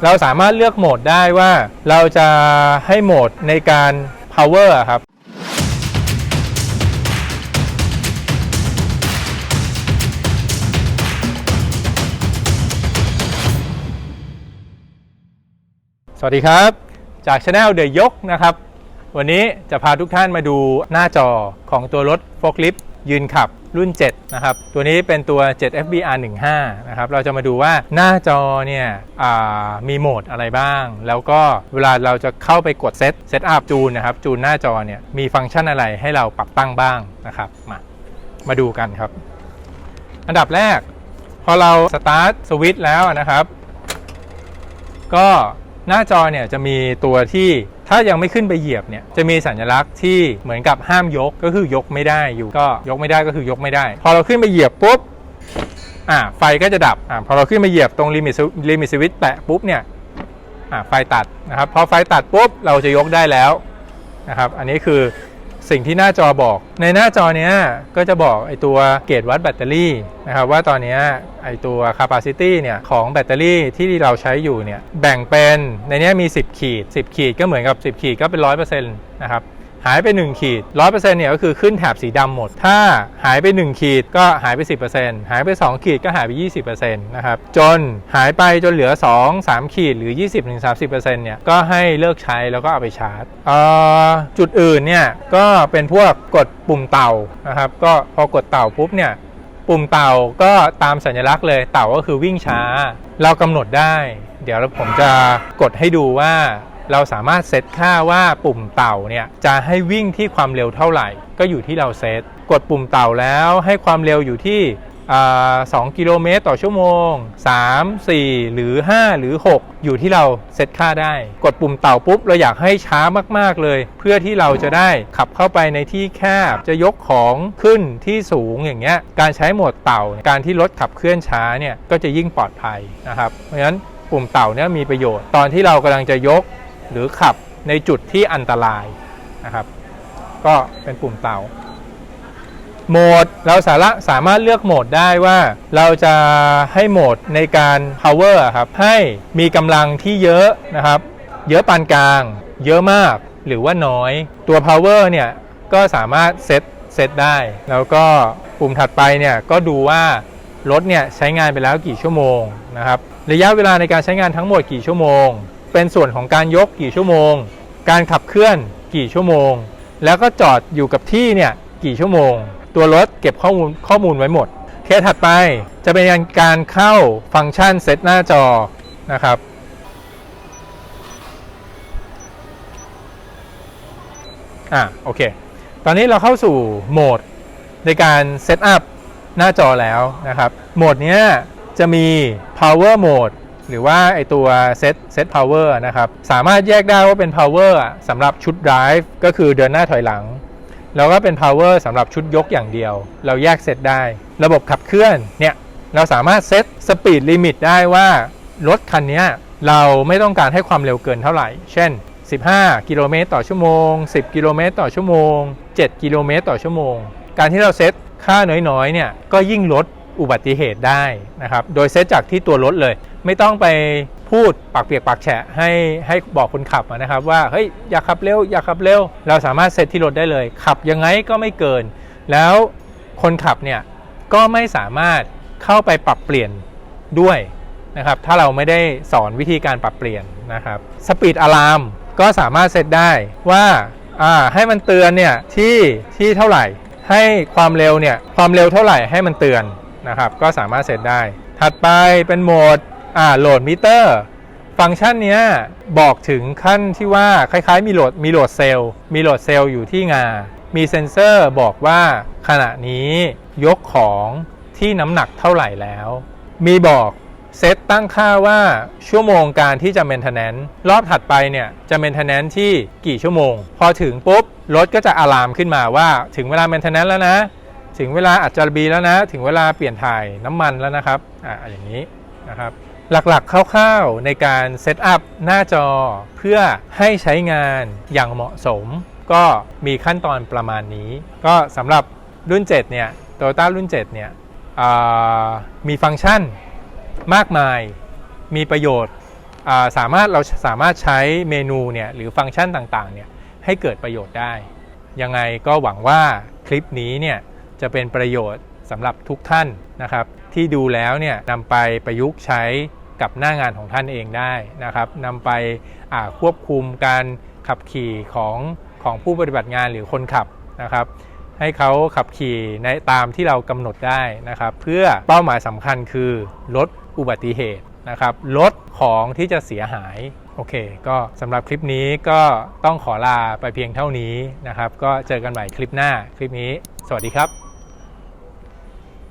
เราสามารถเลือกโหมดได้ว่าเราจะให้โหมดในการ power อะครับสวัสดีครับ จากช anel เดยยกนะครับ วันนี้จะพาทุกท่านมาดูหน้าจอของตัวรถโฟล์คลิฟ ยืนขับรุ่น 7 นะครับ ตัวนี้เป็นตัว 7 FBR 15นะครับ เราจะมาดูว่าหน้าจอเนี่ยมีโหมดอะไรบ้าง แล้วก็เวลาเราจะเข้าไปกดเซตเซตอัพจูนนะครับ จูนหน้าจอเนี่ยมีฟังก์ชันอะไรให้เราปรับตั้งบ้างนะครับ มา มาดูกันครับ อันดับแรก พอเราสตาร์ทสวิตช์แล้วนะครับ ก็หน้าจอเนี่ยจะมีตัวที่ ถ้ายังไม่ขึ้นไปเหยียบเนี่ยจะมีสัญลักษณ์ที่เหมือนกับห้ามยกก็คือยกไม่ได้อยู่ก็ยกไม่ได้ก็คือยกไม่ได้ พอเราขึ้นไปเหยียบปุ๊บอ่าไฟก็จะดับอ่าพอเราขึ้นไปเหยียบตรงลิมิตลิมิตสวิตช์แตะปุ๊บเนี่ยอ่าไฟตัดนะครับพอไฟตัดปุ๊บเราจะยกได้แล้วนะครับอันนี้คือ สิ่งที่หน้าจอบอก ในหน้าจอเนี้ยก็จะบอกไอตัวเกจวัดแบตเตอรี่นะครับว่าตอนนี้ไอตัว capacity เนี่ยของแบตเตอรี่ที่เราใช้อยู่เนี่ยแบ่งเป็นในนี้มี 10 ขีด 10 ขีดก็เหมือนกับ 10 ขีดก็เป็น 100%นะครับ หายไป 1 ขีด 100%เนี่ยก็คือขึ้นแถบสีดำหมด ถ้าหายไป 1 ขีดก็หายไป 10%หายไป 2 ขีดก็หายไป 20%นะครับ จนหายไปจนเหลือ 2 3 ขีดหรือ 20-30%เนี่ยก็ให้เลิกใช้แล้วก็เอาไปชาร์จ จุดอื่นเนี่ยก็เป็นพวกกดปุ่มเต่านะครับ ก็พอกดเต่าปุ๊บเนี่ยปุ่มเต่าก็ตามสัญลักษณ์เลยเต่าก็คือวิ่งช้า เรากำหนดได้ เดี๋ยวผมจะกดให้ดูว่า เราสามารถเซตค่าว่าปุ่มเต่าเนี่ยจะให้วิ่งที่ความเร็วเท่าไหร่ ก็อยู่ที่เราเซตกดปุ่มเต่าแล้วให้ความเร็วอยู่ที่2กิโลเมตรต่อชั่วโมง 3 4 หรือ 5 หรือ 6 อยู่ที่เราเซตค่าได้ กดปุ่มเต่าปุ๊บ เราอยากให้ช้ามากๆเลย เพื่อที่เราจะได้ขับเข้าไปในที่แคบ จะยกของขึ้นที่สูงอย่างเงี้ย การใช้โหมดเต่า การที่รถขับเคลื่อนช้าเนี่ย ก็จะยิ่งปลอดภัยนะครับ เพราะฉะนั้นปุ่มเต่าเนี่ยมีประโยชน์ ตอนที่เรากำลังจะยก หรือขับในจุดที่อันตรายนะครับ ก็เป็นปุ่มเตาโหมดเราสาระสามารถเลือกโหมดได้ว่าเราจะให้โหมดในการ power อะครับให้มีกำลังที่เยอะนะครับ เยอะปานกลาง เยอะมากหรือว่าน้อยตัว power เนี่ยก็สามารถเซตเซตได้ แล้วก็ปุ่มถัดไปเนี่ยก็ดูว่ารถเนี่ยใช้งานไปแล้วกี่ชั่วโมงนะครับระยะเวลาในการใช้งานทั้งหมดกี่ชั่วโมง เป็นส่วนของการยกกี่ชั่วโมง การขับเคลื่อนกี่ชั่วโมง แล้วก็จอดอยู่กับที่เนี่ยกี่ชั่วโมง ตัวรถเก็บข้อมูลข้อมูลไว้หมด เคสถัดไปจะเป็นการเข้าฟังก์ชันเซตหน้าจอนะครับอะโอเค ตอนนี้เราเข้าสู่โหมดในการเซตอัพหน้าจอแล้วนะครับ โหมดเนี้ยจะมี power mode หรือว่าไอตัว set set power นะครับ สามารถแยกได้ว่าเป็น power อะสำหรับชุด drive ก็คือเดินหน้าถอยหลัง แล้วก็เป็น power สำหรับชุดยกอย่างเดียว เราแยกเซตได้ ระบบขับเคลื่อนเนี่ยเราสามารถเซตสปีดลิมิตได้ว่ารถคันนี้เราไม่ต้องการให้ความเร็วเกินเท่าไหร่ เช่น 15 กิโลเมตรต่อชั่วโมง 10 กิโลเมตรต่อชั่วโมง 7 กิโลเมตรต่อชั่วโมง การที่เราเซตค่าน้อยๆเนี่ยก็ยิ่งลดอุบัติเหตุได้นะครับ โดยเซตจากที่ตัวรถเลย ไม่ต้องไปพูดปากเปียกปากแฉะให้ให้บอกคนขับนะครับว่าเฮ้ยอย่าขับเร็วอย่าขับเร็ว เราสามารถเซตที่รถได้เลย ขับยังไงก็ไม่เกิน แล้วคนขับเนี่ยก็ไม่สามารถเข้าไปปรับเปลี่ยนด้วยนะครับถ้าเราไม่ได้สอนวิธีการปรับเปลี่ยนนะครับสปีดอะลามก็สามารถเซตได้ว่าอ่าให้มันเตือนเนี่ยที่ที่เท่าไหร่ ให้ความเร็วเนี่ยความเร็วเท่าไหร่ให้มันเตือนนะครับก็สามารถเซตได้ ถัดไปเป็นโหมด อ่าโหลดมิเตอร์ ฟังก์ชันนี้บอกถึงขั้นที่ว่าคล้ายๆ มีโหลดมีโหลดเซลล์มีโหลดเซลล์อยู่ที่งา มีเซ็นเซอร์บอกว่าขณะนี้ยกของที่น้ำหนักเท่าไหร่แล้ว มีบอกเซตตั้งค่าว่าชั่วโมงการที่จะ maintenance รอบถัดไปเนี่ยจะ maintenance ที่กี่ชั่วโมง พอถึงปุ๊บ รถก็จะอะลามขึ้นมาว่าถึงเวลา maintenance แล้วนะ ถึงเวลาอัจจารบีแล้วนะ ถึงเวลาเปลี่ยนถ่ายน้ำมันแล้วนะครับอ่าอย่างนี้นะครับ หลักๆคร่าวๆในการเซตอัพหน้าจอเพื่อให้ใช้งานอย่างเหมาะสม ก็มีขั้นตอนประมาณนี้ ก็สำหรับรุ่น 7 เนี่ย Toyota รุ่น 7 เนี่ยมีฟังก์ชันมากมายมีประโยชน์สามารถเราสามารถใช้เมนูเนี่ยหรือฟังก์ชันต่างๆเนี่ยให้เกิดประโยชน์ได้ ยังไงก็หวังว่าคลิปนี้เนี่ยจะเป็นประโยชน์สำหรับทุกท่านนะครับ ที่ดูแล้วเนี่ยนำไปประยุกต์ใช้ กับหน้างานของท่านเองได้นะครับนำไปควบคุมการขับขี่ของของผู้ปฏิบัติงานหรือคนขับนะครับ ให้เขาขับขี่ในตามที่เรากำหนดได้นะครับ เพื่อเป้าหมายสำคัญคือลดอุบัติเหตุนะครับลดของที่จะเสียหายโอเค ก็สำหรับคลิปนี้ก็ต้องขอลาไปเพียงเท่านี้นะครับ ก็เจอกันใหม่คลิปหน้าคลิปนี้ สวัสดีครับ